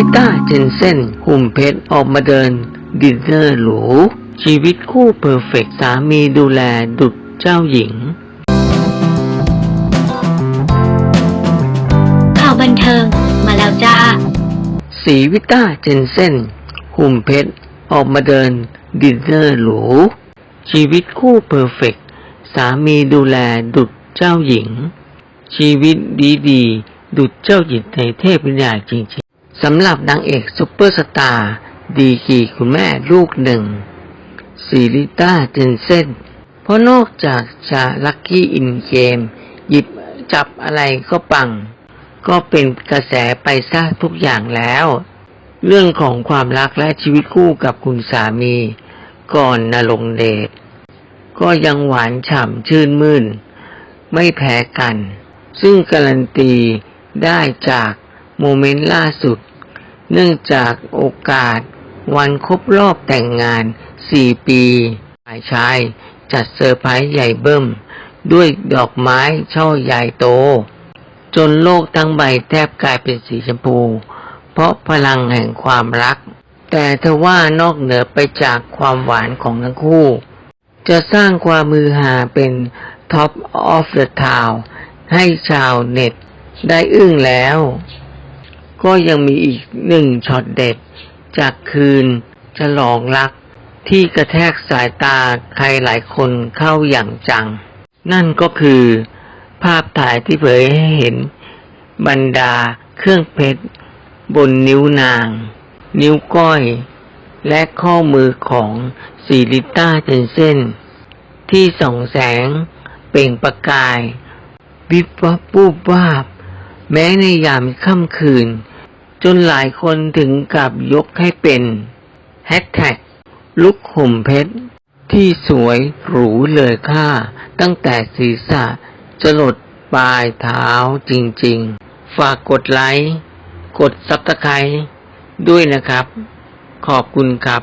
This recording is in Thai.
วิต้าเจนเซนหุ่มเพชรออกมาเดิน ดินเนอร์หรู ชีวิตคู่เพอร์เฟกต์สามีดูแลดุจเจ้าหญิง ข่าวบันเทิงมาแล้วจ้าสีวิต้าเจนเซนหุ่มเพชรออกมาเดิน ดินเนอร์หรู ชีวิตคู่เพอร์เฟกต์สามีดูแลดุจเจ้าหญิง ชีวิตดีดีๆดุจเจ้าหญิงในเทพวิญญาณจริงๆ สำหรับนางเอกซุปเปอร์สตาร์ดีกีคุณแม่ลูกหนึ่งซีริต้าเจนเซนเพราะนอกจากจะลัคกี้อินเกม หยิบจับอะไรก็ปัง ก็เป็นกระแสไปซะทุกอย่างแล้ว เรื่องของความรักและชีวิตคู่กับคุณสามี ก่อนนรงเดชก็ยังหวานฉ่ำชื่นมื่น ไม่แพ้กัน ซึ่งการันตีได้จากโมเมนต์ล่าสุด เนื่องจากโอกาส วันครบรอบแต่งงาน 4 ปีฝ่ายชายจัดเซอร์ไพรส์ใหญ่เบิ้ม ด้วยดอกไม้ช่อใหญ่โต จนโลกทั้งใบแทบกลายเป็นสีชมพู เพราะพลังแห่งความรัก แต่ทว่านอกเหนือไปจากความหวานของทั้งคู่ จะสร้างความมือหาเป็น Top of the Town ให้ชาวเน็ตได้อึ้งแล้ว ก็ยังมีอีกหนึ่งช็อตเด็ด จากคืนฉลองรักที่กระแทกสายตาใครหลายคนเข้าอย่างจัง นั่นก็คือ ภาพถ่ายที่เผยให้เห็น บรรดาเครื่องเพชร บนนิ้วนาง นิ้วก้อย และข้อมือของซีริต้าเจนเซนที่ส่องแสง เปล่งประกาย วิบวับปูบวาบ แม้ในยามค่ำคืน จนหลายคนถึงกับยกให้เป็นแฮชแท็กลุกห่มเพชร ที่สวยหรูเลยค่า ตั้งแต่ศีรษะจะหลดปลายเท้าจริงๆ ฝากกดไลค์ กดซับสไครต์ด้วยนะครับ ขอบคุณครับ